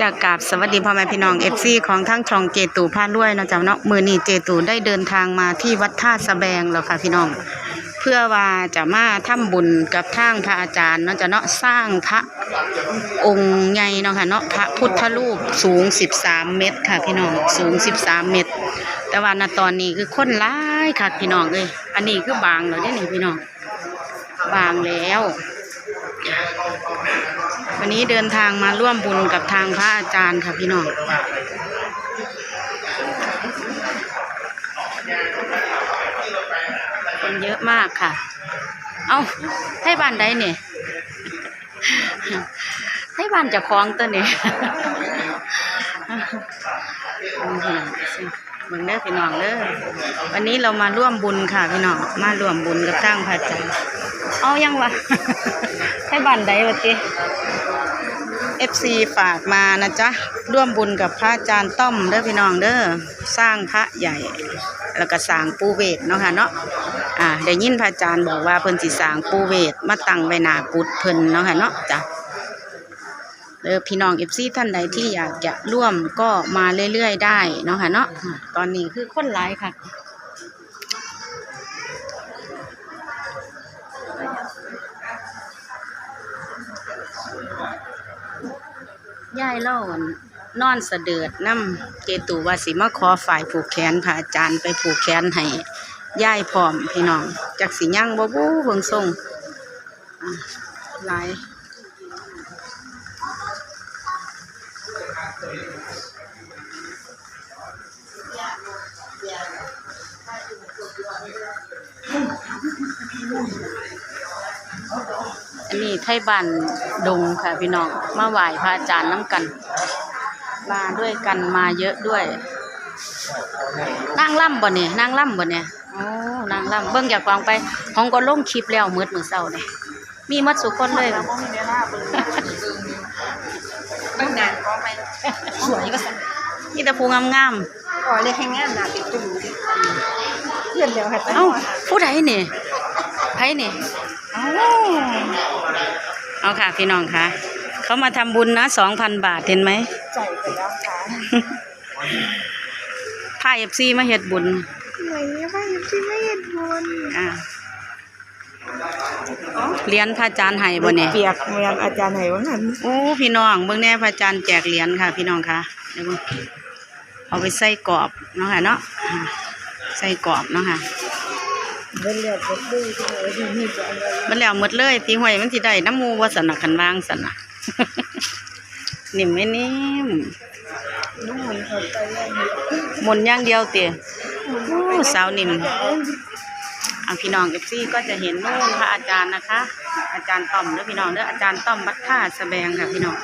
จากกาบสวัสดีพ่อแม่พี่น้องเอฟซีของทั้งช่องเจตูพาด้วย เนาะจ๊ะเนาะมือนีเจตูได้เดินทางมาที่วัดท่าสะแบงแล้วค่ะพี่น้อง เพื่อว่าจะมาทำบุญกับทางพระอาจารย์เนาะจ๊ะเนาะสร้างพระองค์ใหญ่เนาะค่ะเนาะพระพุทธรูปสูง 13 เมตรค่ะพี่น้องสูง 13 เมตร แต่ว่าณตอนนี้คือคนร้ายค่ะพี่น้องเลยอันนี้คือบางแล้วเนี่ยนี่พี่น้องบางแล้ว วันนี้เดินทางมาร่วมบุญกับทางพระอาจารย์ค่ะพี่น้องคนเยอะมากค่ะ เอาให้บ้านใดเนี่ยให้บ้านจะคล้องตัวเนี้เบิ่งเด้อพี่น้องเด้อวันนี้เรามาร่วมบุญค่ะพี่น้องมาร่วมบุญกับทางพระอาจารย์เอายังวะให้บ้านใดวะติ FC ฝากมานะจ๊ะร่วมบุญกับพระอาจารย์ต้อมเด้อพี่น้องเด้อสร้างพระใหญ่ แล้วก็สร้างปูเวทเนาะค่ะเนาะอ่าได้ยินพระอาจารย์บอกว่าเพิ่นสิสร้างปูเวทมาตั้งไว้หน้ากุฏเพิ่นเนาะค่ะเนาะจ้ะ เด้อพี่น้อง FC ท่านใดที่อยากจะร่วมก็มาเรื่อยๆได้เนาะค่ะเนาะตอนนี้คือคนหลายค่ะยายเล่านอนสะเดือดน้ำเจตูวาสิมาขอฝ่ายผูกแขนพระอาจารย์ไปผูกแขนให้ยายพร้อมพี่น้องจักสิยั่งบ่บูเบิงทรงหลาย อันนี้ไทยบ้านดงค่ะพี่น้อง มาไหว้พระอาจารย์น้ำกัน มาด้วยกันมาเยอะด้วยนางล่ำบ่เนี่ยนางล่ำบ่เนี่ยโอ้นางล่ำเบิ่งอยากฟังไปห้องก็ลงคลิปแล้วมืดมือเศร้าเนี่ยมีมัดสุกคนเลย เราก็มีเวลาเบิ่งเบิ่งนานก็ไปสวยก็สั่นมีแต่ผู้งามอ๋อเลยแข่งงานน่ะติดจุ่มเพื่อนเดียวให้ไปๆเอ้าผู้ใดเนี่ยไผเนี่ยเอ้าเอาค่ะพี่น้องค่ะ เขามาทำบุญนะสองพันบาทเห็นไหม ใจไปแล้วค่ะพาเอฟซีมาเฮ็ดบุญไหนว่าที่ไม่เห็นบนอ่า เหรียญพระอาจารย์ให้บ่เนี่ยเปียกเมืองอาจารย์ไหนว่างั้นโอ้พี่น้องเบิ่งแน่พระอาจารย์แจกเหรียญค่ะ พี่น้องค่ะเดี๋ยวเบิ่งเอาไปใส่กรอบเนาะค่ะเนาะอ่าใส่กรอบเนาะค่ะ เบิ่งแล้วก็ดูที่ไหนที่นี่จะอะไรมันแล้วหมดเลยตีห้วยมันสิได้น้ำมูว่าสนะคันวางสนะ นิ่มไหม่นิ่มนุ่มเหมือนเขาไปแล้วนี่หมุนอย่างเดียวเตี๋ยโอ้สาวนิ่ม เอาพี่น้องเอฟซีก็จะเห็นนู่นพระอาจารย์นะคะ อาจารย์ต้อมเด้อพี่น้องเด้ออาจารย์ต้อมบัดท่าสะแบงค่ะพี่น้อง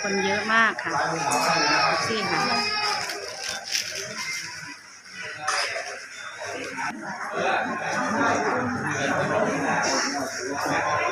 คนเยอะมากค่ะซี่ค่ะ ค